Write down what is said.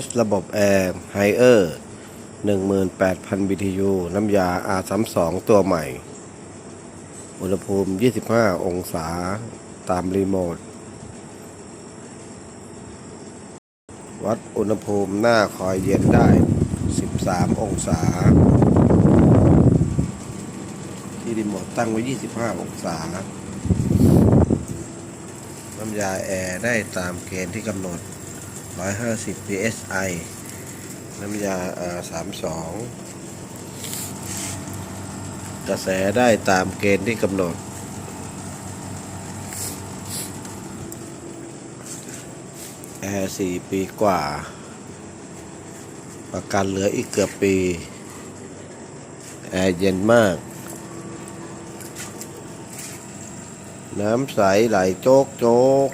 สระบบแอร์ไฮเออร์18,000 BTU น้ำยา R32 ตัวใหม่ อุณหภูมิ 25 องศา ตามรีโมท วัดอุณหภูมิหน้าคอยเย็นได้ 13 องศา ที่รีโมทตั้งไว้ 25 องศา น้ำยาแอร์ได้ตามเกณฑ์ที่กำหนด 150 psi น้ำยา R32 กระแสได้ตามเกณฑ์ที่กำหนด แอร์สี่ปีกว่า ประกันเหลืออีกเกือบปี แอร์เย็นมาก น้ำใสไหลโจกโจก